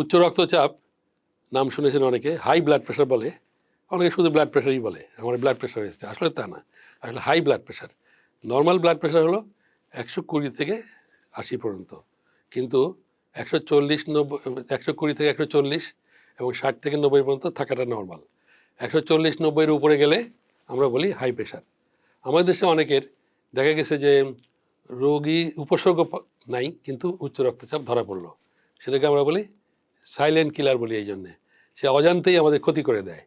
উচ্চ রক্তচাপ নাম শুনেছেন অনেকে হাই ব্লাড প্রেশার বলে, অনেকে শুধু ব্লাড প্রেশারই বলে, আমার ব্লাড প্রেশার হয়েছে। আসলে তা না, আসলে high blood pressure normal blood pressure হলো একশো কুড়ি থেকে আশি পর্যন্ত, কিন্তু একশো চল্লিশ নব্বই একশো কুড়ি থেকে একশো চল্লিশ এবং ষাট থেকে নব্বই পর্যন্ত থাকাটা নর্মাল একশো চল্লিশ নব্বইয়ের উপরে গেলে আমরা বলি হাই প্রেশার আমাদের দেশে অনেকের দেখা গেছে যে রোগী উপসর্গ নাই, কিন্তু উচ্চ রক্তচাপ ধরা পড়ল। সেটাকে আমরা বলি সাইলেন্ট কিলার বলি এই জন্যে। সে অজান্তেই আমাদের ক্ষতি করে দেয়।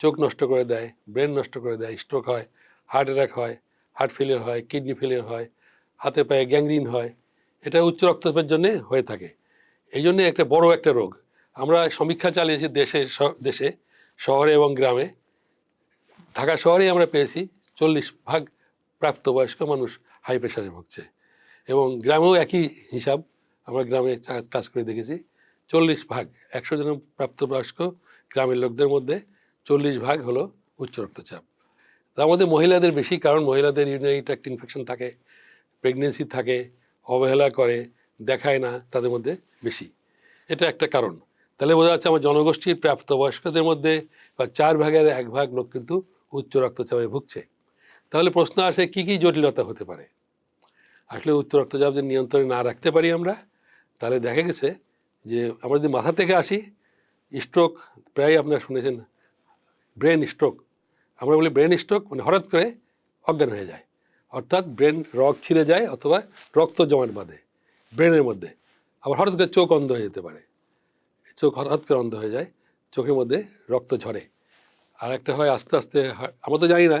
চোখ নষ্ট করে দেয় ব্রেন নষ্ট করে দেয় স্ট্রোক হয় হার্ট অ্যাটাক হয় হার্ট ফেলিয়ার হয় কিডনি ফেলিয়ার হয়, হাতে পায়ে গ্যাংরিন হয়। এটা উচ্চ রক্তচাপের জন্যে হয়ে থাকে। এই জন্যে একটা বড় একটা রোগ। আমরা সমীক্ষা চালিয়েছি দেশে দেশে, শহরে এবং গ্রামে। ঢাকা শহরেই আমরা পেয়েছি চল্লিশ ভাগ প্রাপ্তবয়স্ক মানুষ হাই প্রেশারে ভুগছে। এবং গ্রামেও একই হিসাব। আমরা গ্রামে কাজ করে দেখেছি। চল্লিশ ভাগ, একশো জন প্রাপ্তবয়স্ক গ্রামের লোকদের মধ্যে চল্লিশ ভাগ হলো উচ্চ রক্তচাপ। মধ্যে মহিলাদের বেশি কারণ, মহিলাদের ইউরিনারি ট্র্যাক্ট ইনফেকশন থাকে প্রেগনেন্সি থাকে, অবহেলা করে, দেখায় না, তাদের মধ্যে বেশি। এটা একটা কারণ। তাহলে বোঝা যাচ্ছে আমার জনগোষ্ঠীর প্রাপ্তবয়স্কদের মধ্যে বা চার ভাগের এক ভাগ লোক কিন্তু উচ্চ রক্তচাপে ভুগছে। তাহলে প্রশ্ন আসে, কি কি জটিলতা হতে পারে? আসলে উচ্চ রক্তচাপ যদি নিয়ন্ত্রণে না রাখতে পারি আমরা, তাহলে দেখা গেছে যে আমরা যদি মাথা থেকে আসি স্ট্রোক প্রায় আপনারা শুনেছেন ব্রেন স্ট্রোক আমরা বলি ব্রেন স্ট্রোক মানে হঠাৎ করে অজ্ঞান হয়ে যায়। অর্থাৎ ব্রেন রক ছিঁড়ে যায় অথবা রক্ত জমাট বাঁধে ব্রেনের মধ্যে। আবার হঠাৎ করে চোখ অন্ধ হয়ে যেতে পারে। চোখ হঠাৎ করে অন্ধ হয়ে যায়, চোখের মধ্যে রক্ত ঝরে। আর একটা হয় আস্তে আস্তে আমরা তো জানি না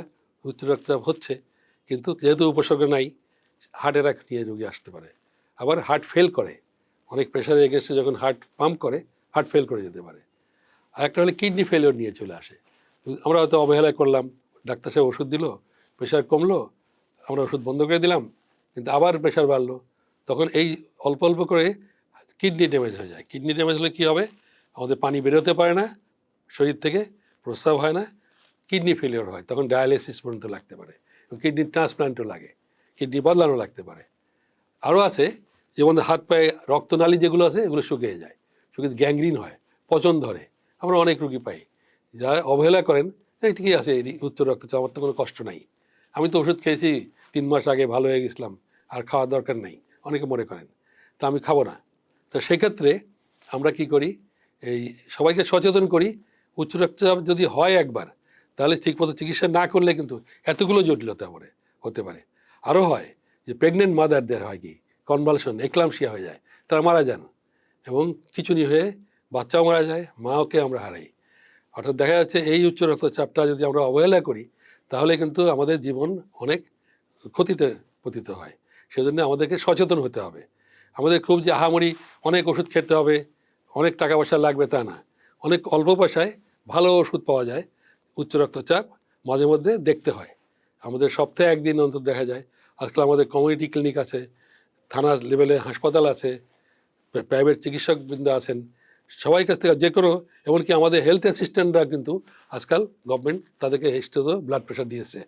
উচ্চ রক্তচাপ হচ্ছে, কিন্তু যেহেতু উপসর্গ নাই, হার্ট অ্যাটাক নিয়ে রোগী আসতে পারে। আবার হার্ট ফেল করে। অনেক প্রেশারে এগেছে যখন হার্ট পাম্প করে হার্ট ফেল করে যেতে পারে। আর একটা হলে কিডনি ফেলিওর নিয়ে চলে আসে। আমরা হয়তো অবহেলা করলাম, ডাক্তার সাহেব ওষুধ দিল প্রেশার কমলো, আমরা ওষুধ বন্ধ করে দিলাম, কিন্তু আবার প্রেশার বাড়লো। তখন এই অল্প অল্প করে কিডনি ড্যামেজ হয়ে যায়। কিডনি ড্যামেজ হলে কী হবে? আমাদের পানি বেরোতে পারে না, শরীর থেকে প্রস্রাব হয় না কিডনি ফেলিওর হয়, তখন ডায়ালিসিস পর্যন্ত লাগতে পারে। কিডনি ট্রান্সপ্লান্টও লাগে কিডনি বদলানো লাগতে পারে। আরও আছে যেমন হাত পায়ে রক্তনালী যেগুলো আছে, এগুলো শুকিয়ে যায়। শুকিয়ে গ্যাংগ্রিন হয়, পচন ধরে। আমরা অনেক রুগী পাই। যারা অবহেলা করেন, এই ঠিকই আছে উচ্চ রক্তচাপ, আমার তো কোনো কষ্ট নাই। আমি তো ওষুধ খেয়েছি, তিন মাস আগে ভালো হয়ে গেছিলাম, আর খাওয়ার দরকার নেই, অনেকে মনে করেন। তা আমি খাব না। তো সেক্ষেত্রে আমরা কি করি, এই সবাইকে সচেতন করি, উচ্চ রক্তচাপ যদি হয় একবার, তাহলে ঠিকমতো চিকিৎসা না করলে কিন্তু এতগুলো জটিলতা পড়ে হতে পারে। আরও হয় যে প্রেগনেন্ট মাদারদের হয় কি কনভালশন একলামশিয়া হয়ে যায়। তারা মারা যান এবং খিচুনি হয়ে বাচ্চাও মারা যায়, মাওকে আমরা হারাই। অর্থাৎ দেখা যাচ্ছে এই উচ্চ রক্তচাপটা যদি আমরা অবহেলা করি, তাহলে কিন্তু আমাদের জীবন অনেক ক্ষতিতে পতিত হয়। সেজন্য আমাদেরকে সচেতন হতে হবে। আমাদের খুব যে আহামরি অনেক ওষুধ খেতে হবে, অনেক টাকা পয়সা লাগবে তা না। অনেক অল্প পয়সায় ভালো ওষুধ পাওয়া যায়, উচ্চ রক্তচাপ মাঝে মধ্যে দেখতে হয়। আমাদের সপ্তাহে একদিন অন্তত দেখা যায়। আজকাল আমাদের কমিউনিটি ক্লিনিক আছে থানা লেভেলে হাসপাতাল আছে প্রাইভেট চিকিৎসকবৃন্দ আছেন, সবাই কাছ থেকে যে কোনো, এমনকি আমাদের হেলথ অ্যাসিস্ট্যান্টরা কিন্তু আজকাল গভর্নমেন্ট তাদেরকে এক্সট্রা ব্লাড প্রেশার দিয়েছে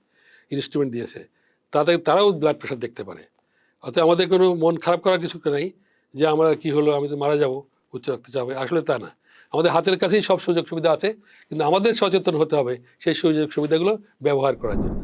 ইনস্ট্রুমেন্ট দিয়েছে, তাদের, তারাও ব্লাড প্রেশার দেখতে পারে। অর্থাৎ আমাদের কোনো মন খারাপ করার কিছু নাই, যে আমরা কি হলো, আমি তো মারা যাব, উচ্চ রক্তচাপে, আসলে তা না। আমাদের হাতের কাছেই সব সুযোগ সুবিধা আছে, কিন্তু আমাদের সচেতন হতে হবে সেই সুযোগ সুবিধাগুলো ব্যবহার করার জন্য।